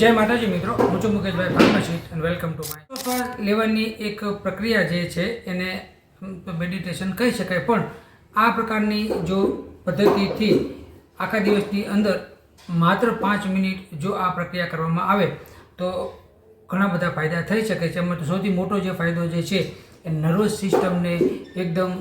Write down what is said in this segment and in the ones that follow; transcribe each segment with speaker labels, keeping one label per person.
Speaker 1: જય માતાજી મિત્રો, હું છું મુકેશભાઈ pharmacist and welcome to my શ્વાસ લેવાની એક પ્રક્રિયા જે છે, એને મેડિટેશન કહી શકાય. પણ આ પ્રકારની જો પદ્ધતિથી આખા દિવસની અંદર માત્ર પાંચ મિનિટ જો આ પ્રક્રિયા કરવામાં આવે, તો ઘણા બધા ફાયદા થઈ શકે છે. એમાં સૌથી મોટો જે ફાયદો જે છે, એ નર્વસ સિસ્ટમને એકદમ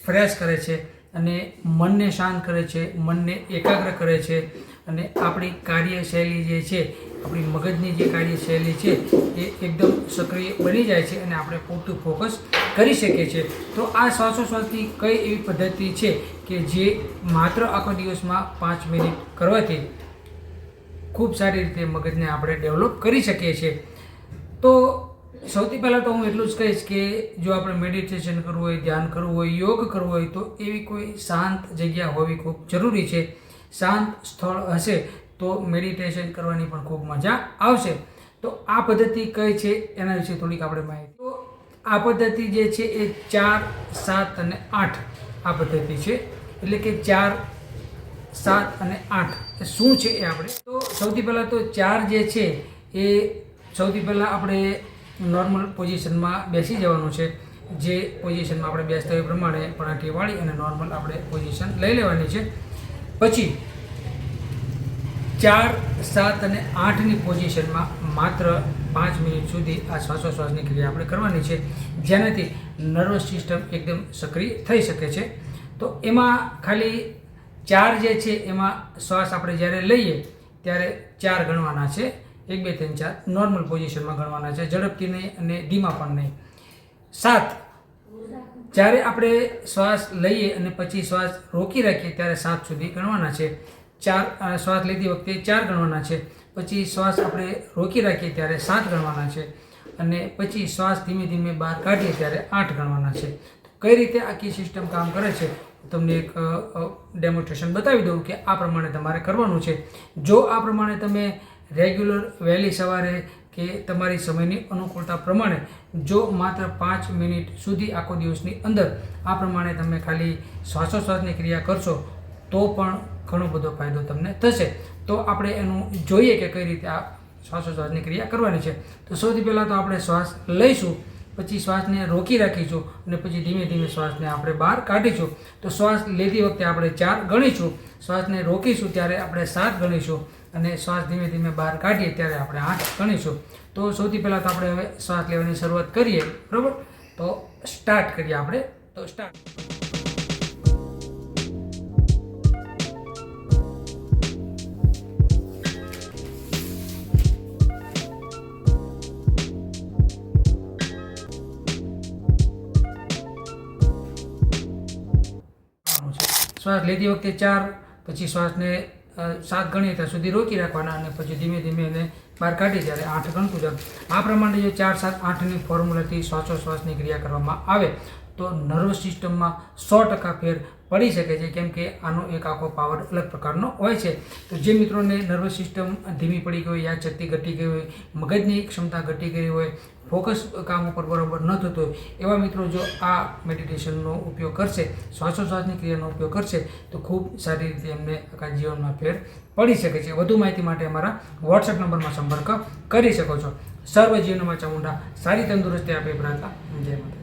Speaker 1: ફ્રેશ કરે છે અને મનને શાંત કરે છે, મનને એકાગ્ર કરે છે અને આપણી કાર્યશૈલી જે છે આપણી મગજની જે કાર્યશૈલી છે એ એકદમ સક્રિય બની જાય છે અને આપણે પૂરતું ફોકસ કરી શકીએ છીએ. તો આ શ્વાસોશ્વાસની કઈ એવી પદ્ધતિ છે કે જે માત્ર આખો દિવસમાં પાંચ મિનિટ કરવાથી ખૂબ સારી રીતે મગજને આપણે ડેવલપ કરી શકીએ છીએ. તો સૌથી પહેલાં તો હું એટલું જ કહીશ કે જો આપણે મેડિટેશન કરવું હોય, ધ્યાન કરવું હોય, યોગ કરવું હોય તો એવી કોઈ શાંત જગ્યા હોવી ખૂબ જરૂરી છે. શાંત સ્થળ હશે તો મેડિટેશન કરવાની પણ ખૂબ મજા આવશે. તો આ પદ્ધતિ કઈ છે એના વિશે થોડીક આપણે માહિતી. તો આ પદ્ધતિ જે છે એ ચાર, સાત અને આઠ આ પદ્ધતિ છે. એટલે કે ચાર, સાત અને આઠ. શું છે એ આપણે? તો સૌથી પહેલાં તો ચાર જે છે એ સૌથી પહેલાં આપણે નોર્મલ પોઝિશનમાં બેસી જવાનું છે. જે પોઝિશનમાં આપણે બેસતા હોય પ્રમાણે પરાઠી વાળી અને નોર્મલ આપણે પોઝિશન લઈ લેવાની છે. પછી ચાર, સાત અને આઠની પોઝિશનમાં માત્ર પાંચ મિનિટ સુધી આ શ્વાસોશ્વાસની ક્રિયા આપણે કરવાની છે. જેનાથી નર્વસ સિસ્ટમ એકદમ સક્રિય થઈ શકે છે. તો એમાં ખાલી ચાર જે છે એમાં શ્વાસ આપણે જ્યારે લઈએ ત્યારે ચાર ગણવાના છે. એક, બે, ત્રણ, ચાર નોર્મલ પોઝિશનમાં ગણવાના છે. ઝડપથી નહીં અને ધીમા પણ નહીં. સાત, જ્યારે આપણે શ્વાસ લઈએ અને પછી શ્વાસ રોકી રાખીએ ત્યારે સાત સુધી ગણવાના છે. ચાર શ્વાસ લેતી વખતે ચાર ગણવાના છે. પછી શ્વાસ આપણે રોકી રાખીએ ત્યારે સાત ગણવાના છે. અને પછી શ્વાસ ધીમે ધીમે બહાર કાઢીએ ત્યારે આઠ ગણવાના છે. કઈ રીતે આખી સિસ્ટમ કામ કરે છે? તમને એક ડેમોન્સ્ટ્રેશન બતાવી દઉં કે આ પ્રમાણે તમારે કરવાનું છે. જો આ પ્રમાણે તમે રેગ્યુલર વહેલી સવારે કે તમારી સમયની અનુકૂળતા પ્રમાણે જો માત્ર પાંચ મિનિટ સુધી આખો દિવસની અંદર આ પ્રમાણે તમે ખાલી શ્વાસોશ્વાસની ક્રિયા કરશો તો પણ ઘણો બધો ફાયદો તમને થશે. તો આપણે એનું જોઈએ કે કઈ રીતે આ શ્વાસોશ્વાસની ક્રિયા કરવાની છે. તો સૌથી પહેલાં તો આપણે શ્વાસ લઈશું, પછી શ્વાસને રોકી રાખીશું અને પછી ધીમે ધીમે શ્વાસને આપણે બહાર કાઢીશું. તો શ્વાસ લેતી વખતે આપણે ચાર ગણીશું. શ્વાસને રોકીશું ત્યારે આપણે સાત ગણીશું અને શ્વાસ ધીમે ધીમે બહાર કાઢીએ ત્યારે આપણે આઠ ગણીશું. તો સૌથી પહેલાં તો આપણે હવે શ્વાસ લેવાની શરૂઆત કરીએ, બરાબર? તો સ્ટાર્ટ કરીએ આપણે. તો સ્ટાર્ટ શ્વાસ લેતી વખતે ચાર, પછી શ્વાસને સાત ગણીએ ત્યાં સુધી રોકી રાખવાના અને પછી ધીમે ધીમે એને બહાર કાઢી ત્યારે આઠ ગણતું જાય. આ પ્રમાણે જો ચાર, સાત, આઠની ફોર્મ્યુલાથી શ્વાસોશ્વાસની ક્રિયા કરવામાં આવે તો નર્વસ સિસ્ટમમાં સો ટકા ફેર પડી શકે છે, કેમ કે આનો એક આખો પાવર અલગ પ્રકારનો હોય છે. તો જે મિત્રોને નર્વસ સિસ્ટમ ધીમી પડી ગઈ હોય યાદશક્તિ ઘટી ગઈ હોય, મગજની ક્ષમતા ઘટી ગઈ હોય ફોકસ કામ ઉપર બરાબર ન થતું હોય, એવા મિત્રો જો આ મેડિટેશનનો ઉપયોગ કરશે, શ્વાસોશ્વાસની ક્રિયાનો ઉપયોગ કરશે, તો ખૂબ સારી રીતે એમને આખા જીવનમાં ફેર પડી શકે છે. વધુ માહિતી માટે અમારા વોટ્સએપ નંબરમાં સંપર્ક કરી શકો છો. સર્વ જીવનમાં ચામુંડા સારી તંદુરસ્તી આપે પ્રાર્થના. જય માતા